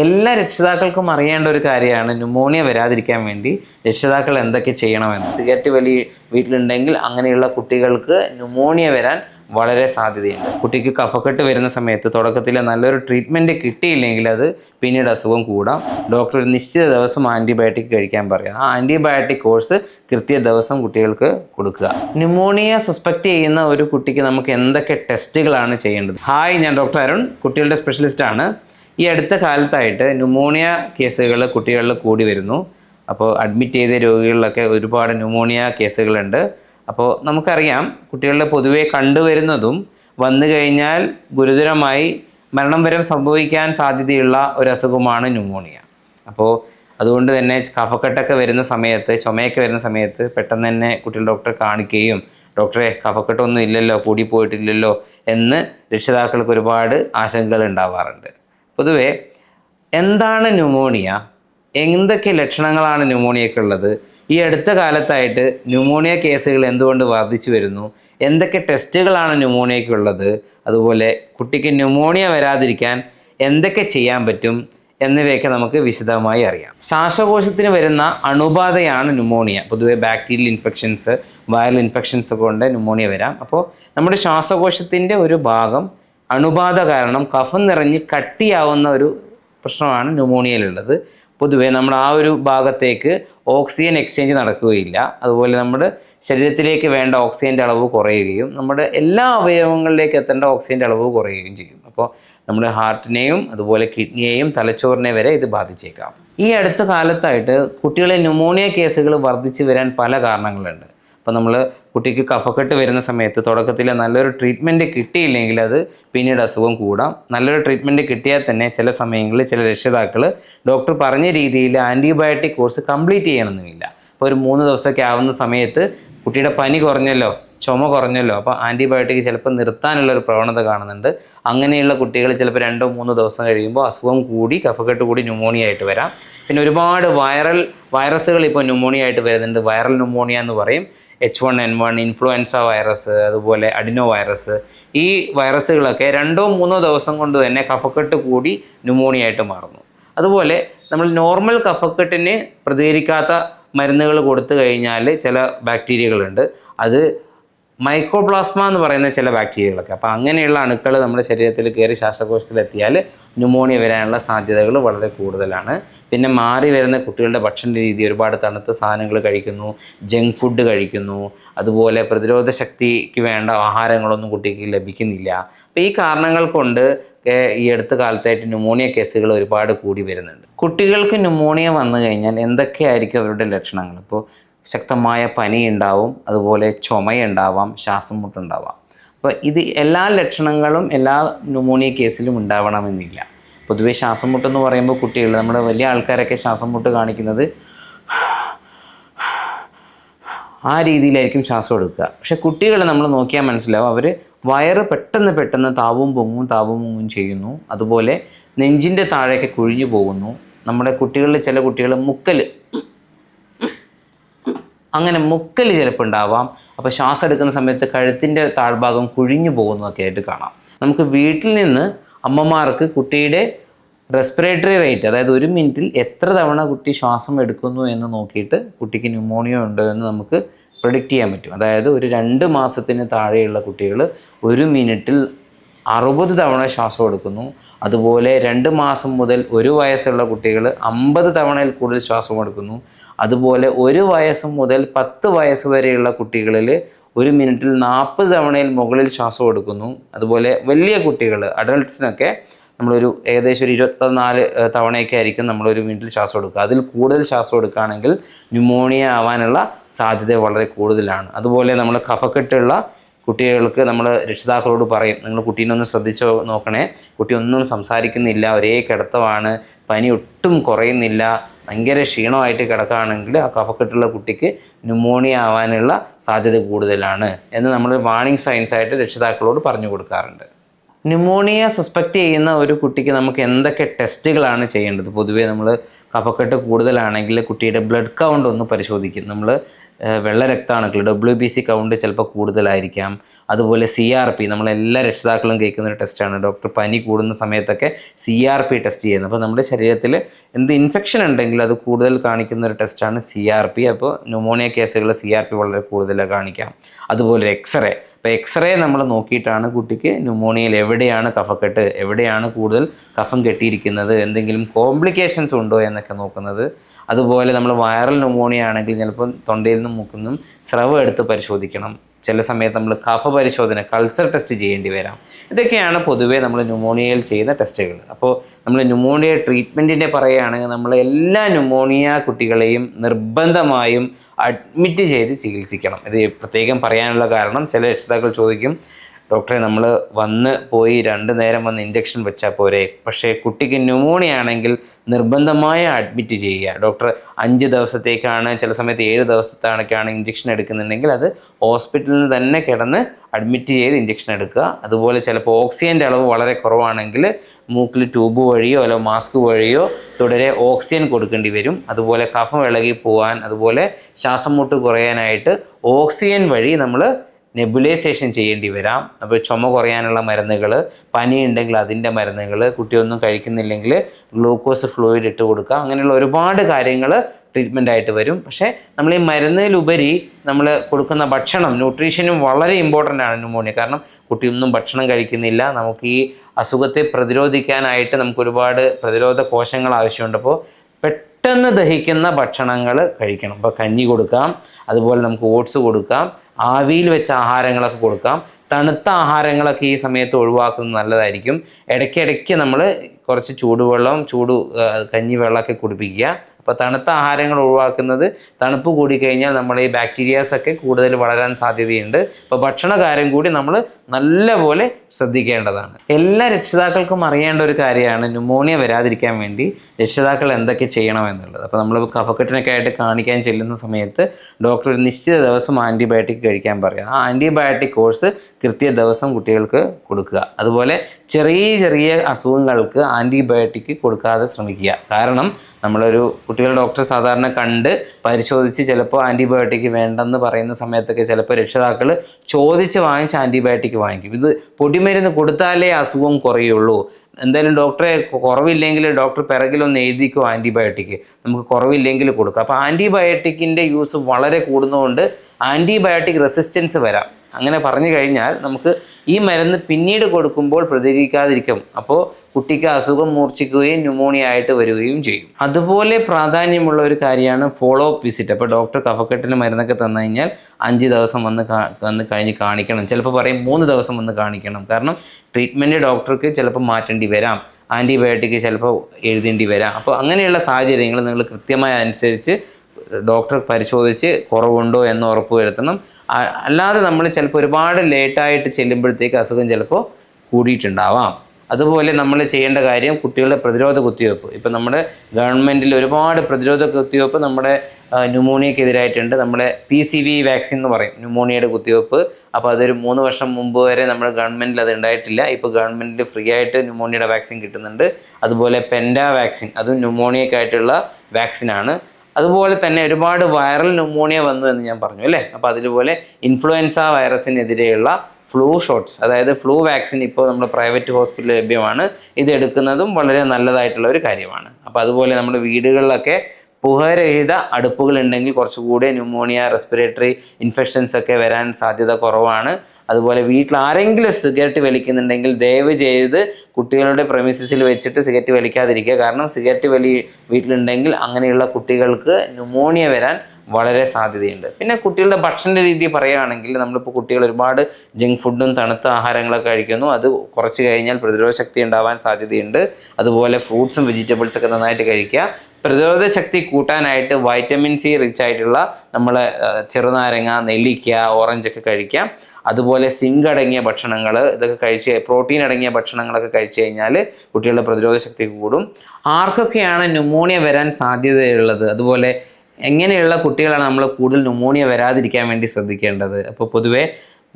എല്ലാ രക്ഷിതാക്കൾക്കും അറിയേണ്ട ഒരു കാര്യമാണ് ന്യൂമോണിയ വരാതിരിക്കാൻ വേണ്ടി രക്ഷിതാക്കൾ എന്തൊക്കെ ചെയ്യണമെന്ന്. സിഗരറ്റ് വലി വീട്ടിലുണ്ടെങ്കിൽ അങ്ങനെയുള്ള കുട്ടികൾക്ക് ന്യൂമോണിയ വരാൻ വളരെ സാധ്യതയുണ്ട്. കുട്ടിക്ക് കഫക്കെട്ട് വരുന്ന സമയത്ത് തുടക്കത്തിൽ നല്ലൊരു ട്രീറ്റ്മെന്റ് കിട്ടിയില്ലെങ്കിൽ അത് പിന്നീട് അസുഖം കൂടാം. ഡോക്ടർ ഒരു നിശ്ചിത ദിവസം ആന്റിബയോട്ടിക് കഴിക്കാൻ പറയാം. ആ ആന്റിബയോട്ടിക് കോഴ്സ് കൃത്യ ദിവസം കുട്ടികൾക്ക് കൊടുക്കുക. ന്യൂമോണിയ സസ്പെക്ട് ചെയ്യുന്ന ഒരു കുട്ടിക്ക് നമുക്ക് എന്തൊക്കെ ടെസ്റ്റുകളാണ് ചെയ്യേണ്ടത്? ഹായ് ഞാൻ ഡോക്ടർ അരുൺ. കുട്ടികളുടെ സ്പെഷ്യലിസ്റ്റാണ് ഈ അടുത്ത കാലത്തായിട്ട് ന്യൂമോണിയ കേസുകൾ കുട്ടികളിൽ കൂടി വരുന്നു. അപ്പോൾ അഡ്മിറ്റ് ചെയ്ത രോഗികളിലൊക്കെ ഒരുപാട് ന്യൂമോണിയ കേസുകളുണ്ട്. അപ്പോൾ നമുക്കറിയാം കുട്ടികളിൽ പൊതുവെ കണ്ടുവരുന്നതും വന്നു കഴിഞ്ഞാൽ ഗുരുതരമായി മരണം വരെ സംഭവിക്കാൻ സാധ്യതയുള്ള ഒരു അസുഖമാണ് ന്യൂമോണിയ. അപ്പോൾ അതുകൊണ്ട് തന്നെ കഫക്കെട്ടൊക്കെ വരുന്ന സമയത്ത് ചുമയൊക്കെ വരുന്ന സമയത്ത് പെട്ടെന്ന് തന്നെ കുട്ടികൾ ഡോക്ടറെ കാണിക്കുകയും ഡോക്ടറെ കഫക്കെട്ടൊന്നും ഇല്ലല്ലോ കൂടി പോയിട്ടില്ലല്ലോ എന്ന് രക്ഷിതാക്കൾക്ക് ഒരുപാട് ആശങ്കകൾ ഉണ്ടാവാറുണ്ട്. പൊതുവേ എന്താണ് ന്യൂമോണിയ? എന്തൊക്കെ ലക്ഷണങ്ങളാണ് ന്യൂമോണിയക്കുള്ളത് ഈ അടുത്ത കാലത്തായിട്ട് ന്യൂമോണിയ കേസുകൾ എന്തുകൊണ്ട് വർദ്ധിച്ചു വരുന്നു? എന്തൊക്കെ ടെസ്റ്റുകളാണ് ന്യൂമോണിയക്കുള്ളത് അതുപോലെ കുട്ടിക്ക് ന്യൂമോണിയ വരാതിരിക്കാൻ എന്തൊക്കെ ചെയ്യാൻ പറ്റും? എന്നിവയൊക്കെ നമുക്ക് വിശദമായി അറിയാം. ശ്വാസകോശത്തിന് വരുന്ന അണുബാധയാണ് ന്യൂമോണിയ. പൊതുവെ ബാക്ടീരിയൽ ഇൻഫെക്ഷൻസ് വൈറൽ ഇൻഫെക്ഷൻസ് കൊണ്ട് ന്യൂമോണിയ വരാം. അപ്പോൾ നമ്മുടെ ശ്വാസകോശത്തിന്റെ ഒരു ഭാഗം അണുബാധ കാരണം കഫം നിറഞ്ഞ് കട്ടിയാവുന്ന ഒരു പ്രശ്നമാണ് ന്യൂമോണിയയിലുള്ളത്. പൊതുവേ നമ്മൾ ആ ഒരു ഭാഗത്തേക്ക് ഓക്സിജൻ എക്സ്ചേഞ്ച് നടക്കുകയില്ല. അതുപോലെ നമ്മുടെ ശരീരത്തിലേക്ക് വേണ്ട ഓക്സിജന്റെ അളവ് കുറയുകയും നമ്മുടെ എല്ലാ അവയവങ്ങളിലേക്ക് എത്തേണ്ട ഓക്സിജന്റെ അളവ് കുറയുകയും ചെയ്യും. അപ്പോൾ നമ്മുടെ ഹാർട്ടിനെയും അതുപോലെ കിഡ്നിയെയും തലച്ചോറിനെ വരെ ഇത് ബാധിച്ചേക്കാം. ഈ അടുത്ത കാലത്തായിട്ട് കുട്ടികളിൽ ന്യൂമോണിയ കേസുകൾ വർദ്ധിച്ചു വരാൻ പല കാരണങ്ങളുണ്ട്. അപ്പോൾ നമ്മൾ കുട്ടിക്ക് കഫക്കെട്ട് വരുന്ന സമയത്ത് തുടക്കത്തിൽ നല്ലൊരു ട്രീറ്റ്മെന്റ് കിട്ടിയില്ലെങ്കിൽ അത് പിന്നീട് അസുഖം കൂടാം. നല്ലൊരു ട്രീറ്റ്മെന്റ് കിട്ടിയാൽ തന്നെ ചില സമയങ്ങളിൽ ചില രക്ഷിതാക്കൾ ഡോക്ടർ പറഞ്ഞ രീതിയിൽ ആന്റിബയോട്ടിക് കോഴ്സ് കംപ്ലീറ്റ് ചെയ്യണമെന്നില്ല. അപ്പോൾ ഒരു മൂന്ന് ദിവസമൊക്കെ ആവുന്ന സമയത്ത് കുട്ടിയുടെ പനി കുറഞ്ഞല്ലോ ചുമ കുറഞ്ഞല്ലോ. അപ്പോൾ ആന്റിബയോട്ടിക് ചിലപ്പോൾ നിർത്താനുള്ള ഒരു പ്രവണത കാണുന്നുണ്ട്. അങ്ങനെയുള്ള കുട്ടികൾ ചിലപ്പോൾ രണ്ടോ മൂന്നോ ദിവസം കഴിയുമ്പോൾ അസുഖം കൂടി കഫക്കെട്ട് കൂടി ന്യൂമോണിയ ആയിട്ട് വരാം. പിന്നെ ഒരുപാട് വൈറൽ വൈറസുകൾ ഇപ്പോൾ ന്യൂമോണിയ ആയിട്ട് വരുന്നുണ്ട്. വൈറൽ ന്യൂമോണിയ എന്ന് പറയും. H one N one influenza virus അതുപോലെ അഡിനോ വൈറസ് ഈ വൈറസുകളൊക്കെ രണ്ടോ മൂന്നോ ദിവസം കൊണ്ട് തന്നെ കഫക്കെട്ട് കൂടി ന്യൂമോണിയ ആയിട്ട് മാറുന്നു. അതുപോലെ നമ്മൾ നോർമൽ കഫക്കെട്ടിന് പ്രതികരിക്കാത്ത മരുന്നുകൾ കൊടുത്തു കഴിഞ്ഞാൽ ചില ബാക്ടീരിയകളുണ്ട് അത് മൈക്രോപ്ലാസ്മ എന്ന് പറയുന്ന ചില ബാക്ടീരിയകളൊക്കെ അപ്പോൾ അങ്ങനെയുള്ള അണുക്കൾ നമ്മുടെ ശരീരത്തിൽ കയറി ശ്വാസകോശത്തിലെത്തിയാൽ ന്യൂമോണിയ വരാനുള്ള സാധ്യതകൾ വളരെ കൂടുതലാണ്. പിന്നെ മാറി വരുന്ന കുട്ടികളുടെ ഭക്ഷണ രീതി ഒരുപാട് തണുത്ത സാധനങ്ങൾ കഴിക്കുന്നു ജങ്ക് ഫുഡ് കഴിക്കുന്നു അതുപോലെ പ്രതിരോധ ശക്തിക്ക് വേണ്ട ആഹാരങ്ങളൊന്നും കുട്ടിക്ക് ലഭിക്കുന്നില്ല. അപ്പോൾ ഈ കാരണങ്ങൾ കൊണ്ട് ഈ അടുത്ത കാലത്തായിട്ട് ന്യൂമോണിയ കേസുകൾ ഒരുപാട് കൂടി വരുന്നുണ്ട്. കുട്ടികൾക്ക് ന്യൂമോണിയ വന്നു കഴിഞ്ഞാൽ എന്തൊക്കെയായിരിക്കും അവരുടെ ലക്ഷണങ്ങൾ? ഇപ്പോൾ ശക്തമായ പനി ഉണ്ടാവും അതുപോലെ ചുമയുണ്ടാവാം ശ്വാസം മുട്ടുണ്ടാവാം അപ്പോൾ ഇത് എല്ലാ ലക്ഷണങ്ങളും എല്ലാ ന്യൂമോണിയ കേസിലും ഉണ്ടാവണമെന്നില്ല. പൊതുവെ ശ്വാസം മുട്ടെന്ന് പറയുമ്പോൾ കുട്ടികൾ നമ്മുടെ വലിയ ആൾക്കാരൊക്കെ ശ്വാസം മുട്ട് കാണിക്കുന്നത് ആ രീതിയിലായിരിക്കും ശ്വാസം എടുക്കുക. പക്ഷെ കുട്ടികളെ നമ്മൾ നോക്കിയാൽ മനസ്സിലാവും അവർ വയറ് പെട്ടെന്ന് പെട്ടെന്ന് താവും പൊങ്ങും താവും പൊങ്ങും ചെയ്യുന്നു. അതുപോലെ നെഞ്ചിന്റെ താഴേക്ക് കുഴിഞ്ഞു പോകുന്നു. നമ്മുടെ കുട്ടികളിൽ ചില കുട്ടികൾ മുക്കൽ അങ്ങനെ മുക്കൽ ചിലപ്പോൾ ഉണ്ടാവാം അപ്പോൾ ശ്വാസം എടുക്കുന്ന സമയത്ത് കഴുത്തിന്റെ താഴ്ഭാഗം കുഴിഞ്ഞു പോകുന്നതൊക്കെ ആയിട്ട് കാണാം. നമുക്ക് വീട്ടിൽ നിന്ന് അമ്മമാർക്ക് കുട്ടിയുടെ റെസ്പിറേറ്ററി റേറ്റ് അതായത് ഒരു മിനിറ്റിൽ എത്ര തവണ കുട്ടി ശ്വാസം എടുക്കുന്നു എന്ന് നോക്കിയിട്ട് കുട്ടിക്ക് ന്യൂമോണിയ ഉണ്ടോ എന്ന് നമുക്ക് പ്രൊഡിക്റ്റ് ചെയ്യാൻ പറ്റും. അതായത് ഒരു രണ്ട് മാസത്തിന് താഴെയുള്ള കുട്ടികൾ ഒരു മിനിറ്റിൽ അറുപത് തവണ ശ്വാസം എടുക്കുന്നു. അതുപോലെ രണ്ട് മാസം മുതൽ ഒരു വയസ്സുള്ള കുട്ടികൾ അമ്പത് തവണയിൽ കൂടുതൽ ശ്വാസം എടുക്കുന്നു. അതുപോലെ ഒരു വയസ്സ് മുതൽ പത്ത് വയസ്സ് വരെയുള്ള കുട്ടികളിൽ ഒരു മിനിറ്റിൽ നാൽപ്പത് തവണയിൽ മുകളിൽ ശ്വാസം എടുക്കുന്നു. അതുപോലെ വലിയ കുട്ടികൾ അഡൾട്ട്സിനൊക്കെ നമ്മളൊരു ഏകദേശം ഒരു ഇരുപത്തിനാല് തവണയൊക്കെ ആയിരിക്കും നമ്മളൊരു മിനിറ്റിൽ ശ്വാസം എടുക്കുക. അതിൽ കൂടുതൽ ശ്വാസം എടുക്കുകയാണെങ്കിൽ ന്യൂമോണിയ ആവാനുള്ള സാധ്യത വളരെ കൂടുതലാണ്. അതുപോലെ നമ്മൾ കഫക്കെട്ടുള്ള കുട്ടികൾക്ക് നമ്മൾ രക്ഷിതാക്കളോട് പറയും നിങ്ങൾ കുട്ടീനെ ഒന്ന് ശ്രദ്ധിച്ചോ നോക്കണേ. കുട്ടി ഒന്നും സംസാരിക്കുന്നില്ല ഒരേ കിടത്തമാണ് പനി ഒട്ടും കുറയുന്നില്ല ഭയങ്കര ക്ഷീണമായിട്ട് കിടക്കുകയാണെങ്കിൽ ആ കഫക്കെട്ടുള്ള കുട്ടിക്ക് ന്യൂമോണിയ ആവാനുള്ള സാധ്യത കൂടുതലാണ്. എന്ന് നമ്മൾ വാണിംഗ് സയൻസ് ആയിട്ട് രക്ഷിതാക്കളോട് പറഞ്ഞു കൊടുക്കാറുണ്ട്. ന്യൂമോണിയ സസ്പെക്റ്റ് ചെയ്യുന്ന ഒരു കുട്ടിക്ക് നമുക്ക് എന്തൊക്കെ ടെസ്റ്റുകളാണ് ചെയ്യേണ്ടത്? പൊതുവേ നമ്മൾ കഫക്കെട്ട് കൂടുതലാണെങ്കിൽ കുട്ടിയുടെ ബ്ലഡ് കൗണ്ട് ഒന്ന് പരിശോധിക്കും. നമ്മൾ വെള്ള രക്താണുക്കൾ ഡബ്ല്യു ബി സി കൗണ്ട് ചിലപ്പോൾ കൂടുതലായിരിക്കാം. അതുപോലെ സി ആർ പി നമ്മളെല്ലാ രക്ഷിതാക്കളും കേൾക്കുന്ന ഒരു ടെസ്റ്റാണ് ഡോക്ടർ പനി കൂടുന്ന സമയത്തൊക്കെ സി ആർ പി ടെസ്റ്റ് ചെയ്യുന്നത്. അപ്പോൾ നമ്മുടെ ശരീരത്തിൽ എന്ത് ഇൻഫെക്ഷൻ ഉണ്ടെങ്കിൽ അത് കൂടുതൽ കാണിക്കുന്ന ഒരു ടെസ്റ്റാണ് സി ആർ പി അപ്പോൾ ന്യൂമോണിയ കേസുകൾ സി ആർ പി വളരെ കൂടുതൽ കാണിക്കാം. അതുപോലെ എക്സ്റേ അപ്പോൾ എക്സ്റേ നമ്മൾ നോക്കിയിട്ടാണ് കുട്ടിക്ക് ന്യൂമോണിയയിൽ എവിടെയാണ് കഫക്കെട്ട് എവിടെയാണ് കൂടുതൽ കഫം കെട്ടിയിരിക്കുന്നത് എന്തെങ്കിലും കോംപ്ലിക്കേഷൻസ് ഉണ്ടോ എന്നൊക്കെ നോക്കുന്നത്. അതുപോലെ നമ്മൾ വൈറൽ ന്യൂമോണിയ ആണെങ്കിൽ ചിലപ്പോൾ തൊണ്ടയിൽ നിന്നും മുക്കുന്നും സ്രവം എടുത്ത് പരിശോധിക്കണം. ചില സമയത്ത് നമ്മൾ കഫ പരിശോധന കൾച്ചർ ടെസ്റ്റ് ചെയ്യേണ്ടി വരാം. ഇതൊക്കെയാണ് പൊതുവേ നമ്മൾ ന്യൂമോണിയയിൽ ചെയ്യുന്ന ടെസ്റ്റുകൾ അപ്പോൾ നമ്മൾ ന്യൂമോണിയ ട്രീറ്റ്മെന്റിന്റെ പറയുകയാണെങ്കിൽ നമ്മൾ എല്ലാ ന്യൂമോണിയ കുട്ടികളെയും നിർബന്ധമായും അഡ്മിറ്റ് ചെയ്ത് ചികിത്സിക്കണം. ഇത് പ്രത്യേകം പറയാനുള്ള കാരണം ചില രക്ഷിതാക്കൾ ചോദിക്കും ഡോക്ടറെ നമ്മൾ വന്ന് പോയി രണ്ട് നേരം വന്ന് ഇഞ്ചക്ഷൻ വെച്ചാൽ പോരെ. പക്ഷേ കുട്ടിക്ക് ന്യൂമോണിയ ആണെങ്കിൽ നിർബന്ധമായ അഡ്മിറ്റ് ചെയ്യുക. ഡോക്ടർ അഞ്ച് ദിവസത്തേക്കാണ് ചില സമയത്ത് ഏഴ് ദിവസത്തേക്കാണ് ഇഞ്ചക്ഷൻ എടുക്കുന്നുണ്ടെങ്കിൽ അത് ഹോസ്പിറ്റലിൽ തന്നെ കിടന്ന് അഡ്മിറ്റ് ചെയ്ത് ഇഞ്ചക്ഷൻ എടുക്കുക. അതുപോലെ ചിലപ്പോൾ ഓക്സിജന്റെ അളവ് വളരെ കുറവാണെങ്കിൽ മൂക്കിൽ ട്യൂബ് വഴിയോ അല്ലോ മാസ്ക് വഴിയോ തുടരെ ഓക്സിജൻ കൊടുക്കേണ്ടി വരും. അതുപോലെ കഫം ഇളകി പോകാൻ അതുപോലെ ശ്വാസം മുട്ട് കുറയാനായിട്ട് ഓക്സിജൻ വഴി നമ്മൾ നെബുലൈസേഷൻ ചെയ്യേണ്ടി വരാം. അപ്പോൾ ചുമ കുറയാനുള്ള മരുന്നുകൾ പനി ഉണ്ടെങ്കിൽ അതിന്റെ മരുന്നുകൾ കുട്ടിയൊന്നും കഴിക്കുന്നില്ലെങ്കിൽ ഗ്ലൂക്കോസ് ഫ്ലൂയിഡ് ഇട്ട് കൊടുക്കുക. അങ്ങനെയുള്ള ഒരുപാട് കാര്യങ്ങൾ ട്രീറ്റ്മെന്റ് ആയിട്ട് വരും. പക്ഷേ നമ്മൾ ഈ മരുന്നിലുപരി നമ്മൾ കൊടുക്കുന്ന ഭക്ഷണം ന്യൂട്രീഷനും വളരെ ഇമ്പോർട്ടന്റ് ആണ് ന്യൂമോണിയ കാരണം കുട്ടിയൊന്നും ഭക്ഷണം കഴിക്കുന്നില്ല. നമുക്ക് ഈ അസുഖത്തെ പ്രതിരോധിക്കാനായിട്ട് നമുക്ക് ഒരുപാട് പ്രതിരോധ കോശങ്ങൾ ആവശ്യമുണ്ട്. അപ്പോൾ പെട്ടെന്ന് ദഹിക്കുന്ന ഭക്ഷണങ്ങൾ കഴിക്കണം. അപ്പോൾ കഞ്ഞി കൊടുക്കാം അതുപോലെ നമുക്ക് ഓട്സ് കൊടുക്കാം ആവിയിൽ വെച്ച ആഹാരങ്ങളൊക്കെ കൊടുക്കാം. തണുത്ത ആഹാരങ്ങളൊക്കെ ഈ സമയത്ത് ഒഴിവാക്കുന്നത് നല്ലതായിരിക്കും. ഇടയ്ക്കിടയ്ക്ക് നമ്മൾ കുറച്ച് ചൂടുവെള്ളം ചൂട് കഞ്ഞി വെള്ളമൊക്കെ കുടിപ്പിക്കുക. അപ്പോൾ തണുത്ത ആഹാരങ്ങൾ ഒഴിവാക്കുന്നത് തണുപ്പ് കൂടിക്കഴിഞ്ഞാൽ നമ്മൾ ഈ ബാക്ടീരിയാസൊക്കെ കൂടുതൽ വളരാൻ സാധ്യതയുണ്ട്. അപ്പോൾ ഭക്ഷണകാര്യം കൂടി നമ്മൾ നല്ലപോലെ ശ്രദ്ധിക്കേണ്ടതാണ്. എല്ലാ രക്ഷിതാക്കൾക്കും അറിയേണ്ട ഒരു കാര്യമാണ് ന്യൂമോണിയ വരാതിരിക്കാൻ വേണ്ടി രക്ഷിതാക്കൾ എന്തൊക്കെ ചെയ്യണം എന്നുള്ളത്. അപ്പോൾ നമ്മൾ കഫക്കെട്ടിനൊക്കെ ആയിട്ട് കാണിക്കാൻ ചെല്ലുന്ന സമയത്ത് ഡോക്ടർ ഒരു നിശ്ചിത ദിവസം ആന്റിബയോട്ടിക് കഴിക്കാൻ പറയുക ആ ആന്റിബയോട്ടിക് കോഴ്സ് കൃത്യ ദിവസം കുട്ടികൾക്ക് കൊടുക്കുക. അതുപോലെ ചെറിയ ചെറിയ അസുഖങ്ങൾക്ക് ആന്റിബയോട്ടിക് കൊടുക്കാതെ ശ്രമിക്കുക. കാരണം നമ്മളൊരു കുട്ടികളുടെ ഡോക്ടർ സാധാരണ കണ്ട് പരിശോധിച്ച് ചിലപ്പോൾ ആന്റിബയോട്ടിക് വേണ്ടെന്ന് പറയുന്ന സമയത്തൊക്കെ ചിലപ്പോൾ രക്ഷിതാക്കൾ ചോദിച്ച് വാങ്ങിച്ച് ആന്റിബയോട്ടിക് വാങ്ങിക്കും. ഇത് പൊടിമരുന്ന് കൊടുത്താലേ അസുഖം കുറയുള്ളൂ. എന്തായാലും ഡോക്ടറെ കുറവില്ലെങ്കിൽ ഡോക്ടർ പിറകിലൊന്ന് എഴുതിക്കോ ആന്റിബയോട്ടിക് നമുക്ക് കുറവില്ലെങ്കിൽ കൊടുക്കാം. അപ്പോൾ ആന്റിബയോട്ടിക്കിന്റെ യൂസ് വളരെ കൂടുന്നതുകൊണ്ട് ആന്റിബയോട്ടിക് റെസിസ്റ്റൻസ് വരാം. അങ്ങനെ പറഞ്ഞു കഴിഞ്ഞാൽ നമുക്ക് ഈ മരുന്ന് പിന്നീട് കൊടുക്കുമ്പോൾ പ്രതികരിക്കാതിരിക്കും. അപ്പോൾ കുട്ടിക്ക് അസുഖം മൂർച്ഛിക്കുകയും ന്യൂമോണിയ ആയിട്ട് വരികയും ചെയ്യും. അതുപോലെ പ്രാധാന്യമുള്ള ഒരു കാര്യമാണ് ഫോളോ അപ്പ് വിസിറ്റ് അപ്പോൾ ഡോക്ടർ കഫക്കെട്ടിന് മരുന്നൊക്കെ തന്നു കഴിഞ്ഞാൽ അഞ്ച് ദിവസം വന്ന് വന്ന് കഴിഞ്ഞ് കാണിക്കണം. ചിലപ്പോൾ പറയും മൂന്ന് ദിവസം വന്ന് കാണിക്കണം. കാരണം ട്രീറ്റ്മെന്റ് ഡോക്ടർക്ക് ചിലപ്പോൾ മാറ്റേണ്ടി വരാം. ആന്റിബയോട്ടിക് ചിലപ്പോൾ എഴുതേണ്ടി വരാം. അപ്പോൾ അങ്ങനെയുള്ള സാഹചര്യങ്ങൾ നിങ്ങൾ കൃത്യമായി അനുസരിച്ച് ഡോക്ടർ പരിശോധിച്ച് കുറവുണ്ടോ എന്ന് ഉറപ്പ് വരുത്തണം. അല്ലാതെ നമ്മൾ ചിലപ്പോൾ ഒരുപാട് ലേറ്റായിട്ട് ചെല്ലുമ്പോഴത്തേക്ക് അസുഖം ചിലപ്പോൾ കൂടിയിട്ടുണ്ടാവാം. അതുപോലെ നമ്മൾ ചെയ്യേണ്ട കാര്യം കുട്ടികളുടെ പ്രതിരോധ കുത്തിവയ്പ്പ്. ഇപ്പം നമ്മുടെ ഗവൺമെന്റിൽ ഒരുപാട് പ്രതിരോധ കുത്തിവയ്പ്പ് നമ്മുടെ ന്യൂമോണിയക്കെതിരായിട്ടുണ്ട്. നമ്മുടെ പി സി വി വാക്സിൻ എന്ന് പറയും ന്യൂമോണിയയുടെ കുത്തിവയ്പ്പ്. അപ്പോൾ അതൊരു മൂന്ന് വർഷം മുമ്പ് വരെ നമ്മുടെ ഗവൺമെന്റിൽ അത് ഉണ്ടായിട്ടില്ല. ഇപ്പോൾ ഗവൺമെന്റിൽ ഫ്രീ ആയിട്ട് ന്യൂമോണിയയുടെ വാക്സിൻ കിട്ടുന്നുണ്ട്. അതുപോലെ പെൻഡ വാക്സിൻ അതും ന്യൂമോണിയക്കായിട്ടുള്ള വാക്സിനാണ് അതുപോലെ തന്നെ ഒരുപാട് വൈറൽ ന്യൂമോണിയ വന്നു എന്ന് ഞാൻ പറഞ്ഞു അല്ലേ? അപ്പോൾ അതുപോലെ ഇൻഫ്ലുവൻസ വൈറസിനെതിരെയുള്ള ഫ്ലൂ ഷോട്ട്സ് അതായത് ഫ്ലൂ വാക്സിൻ ഇപ്പോൾ നമ്മുടെ പ്രൈവറ്റ് ഹോസ്പിറ്റലിൽ ലഭ്യമാണ്. ഇത് എടുക്കുന്നതും വളരെ നല്ലതായിട്ടുള്ള ഒരു കാര്യമാണ്. അപ്പോൾ അതുപോലെ നമ്മുടെ വീടുകളിലൊക്കെ പുകരഹിത അടുപ്പുകൾ ഉണ്ടെങ്കിൽ കുറച്ചുകൂടി ന്യൂമോണിയ റെസ്പിറേറ്ററി ഇൻഫെക്ഷൻസ് ഒക്കെ വരാൻ സാധ്യത കുറവാണ്. അതുപോലെ വീട്ടിൽ ആരെങ്കിലും സിഗരറ്റ് വലിക്കുന്നുണ്ടെങ്കിൽ ദയവ് ചെയ്ത് കുട്ടികളുടെ പ്രമിസസിൽ വെച്ചിട്ട് സിഗരറ്റ് വലിക്കാതിരിക്കുക. കാരണം സിഗരറ്റ് വലി വീട്ടിലുണ്ടെങ്കിൽ അങ്ങനെയുള്ള കുട്ടികൾക്ക് ന്യൂമോണിയ വരാൻ വളരെ സാധ്യതയുണ്ട്. പിന്നെ കുട്ടികളുടെ ഭക്ഷണ രീതി പറയുകയാണെങ്കിൽ നമ്മളിപ്പോൾ കുട്ടികൾ ഒരുപാട് ജങ്ക് ഫുഡും തണുത്ത ആഹാരങ്ങളൊക്കെ കഴിക്കുന്നു. അത് കുറച്ച് കഴിഞ്ഞാൽ പ്രതിരോധ ശക്തി ഉണ്ടാവാൻ സാധ്യതയുണ്ട്. അതുപോലെ ഫ്രൂട്ട്സും വെജിറ്റബിൾസ് ഒക്കെ നന്നായിട്ട് കഴിക്കുക. പ്രതിരോധ ശക്തി കൂട്ടാനായിട്ട് വൈറ്റമിൻ സി റിച്ച് ആയിട്ടുള്ള നമ്മൾ ചെറുനാരങ്ങ നെല്ലിക്ക ഓറഞ്ച് ഒക്കെ കഴിക്കാം. അതുപോലെ സിങ്ക് അടങ്ങിയ ഭക്ഷണങ്ങൾ ഇതൊക്കെ കഴിച്ച് പ്രോട്ടീൻ അടങ്ങിയ ഭക്ഷണങ്ങളൊക്കെ കഴിച്ചു കഴിഞ്ഞാൽ കുട്ടികളുടെ പ്രതിരോധ ശക്തി കൂടും. ആർക്കൊക്കെയാണ് ന്യൂമോണിയ വരാൻ സാധ്യതയുള്ളത്? അതുപോലെ എങ്ങനെയുള്ള കുട്ടികളാണ് നമ്മൾ കൂടുതൽ ന്യൂമോണിയ വരാതിരിക്കാൻ വേണ്ടി ശ്രദ്ധിക്കേണ്ടത്? അപ്പോൾ പൊതുവേ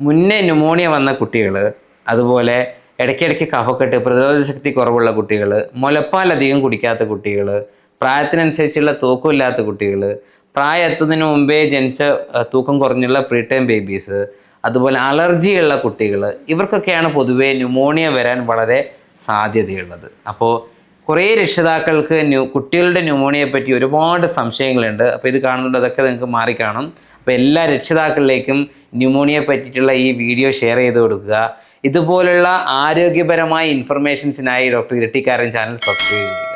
മുന്നേ ന്യൂമോണിയ വന്ന കുട്ടികൾ അതുപോലെ ഇടയ്ക്കിടയ്ക്ക് കഫക്കെട്ട് പ്രതിരോധ ശക്തി കുറവുള്ള കുട്ടികൾ മുലപ്പാൽ അധികം കുടിക്കാത്ത കുട്ടികൾ പ്രായത്തിനനുസരിച്ചുള്ള തൂക്കമില്ലാത്ത കുട്ടികൾ പ്രായം എത്തുന്നതിന് മുമ്പേ ജനിച്ച തൂക്കം കുറഞ്ഞുള്ള പ്രീ ടൈം ബേബീസ് അതുപോലെ അലർജിയുള്ള കുട്ടികൾ ഇവർക്കൊക്കെയാണ് പൊതുവേ ന്യൂമോണിയ വരാൻ വളരെ സാധ്യതയുള്ളത്. അപ്പോൾ കുറേ രക്ഷിതാക്കൾക്ക് ന്യൂ കുട്ടികളുടെ ന്യൂമോണിയെ പറ്റി ഒരുപാട് സംശയങ്ങളുണ്ട്. അപ്പോൾ ഇത് കാണുന്നുണ്ട് അതൊക്കെ നിങ്ങൾക്ക് മാറിക്കാണും അപ്പോൾ എല്ലാ രക്ഷിതാക്കളിലേക്കും ന്യൂമോണിയെ പറ്റിയിട്ടുള്ള ഈ വീഡിയോ ഷെയർ ചെയ്ത് കൊടുക്കുക. ഇതുപോലുള്ള ആരോഗ്യപരമായ ഇൻഫർമേഷൻസിനായി ഡോക്ടർ ഇരട്ടിക്കാരൻ ചാനൽ സബ്സ്ക്രൈബ് ചെയ്യുക.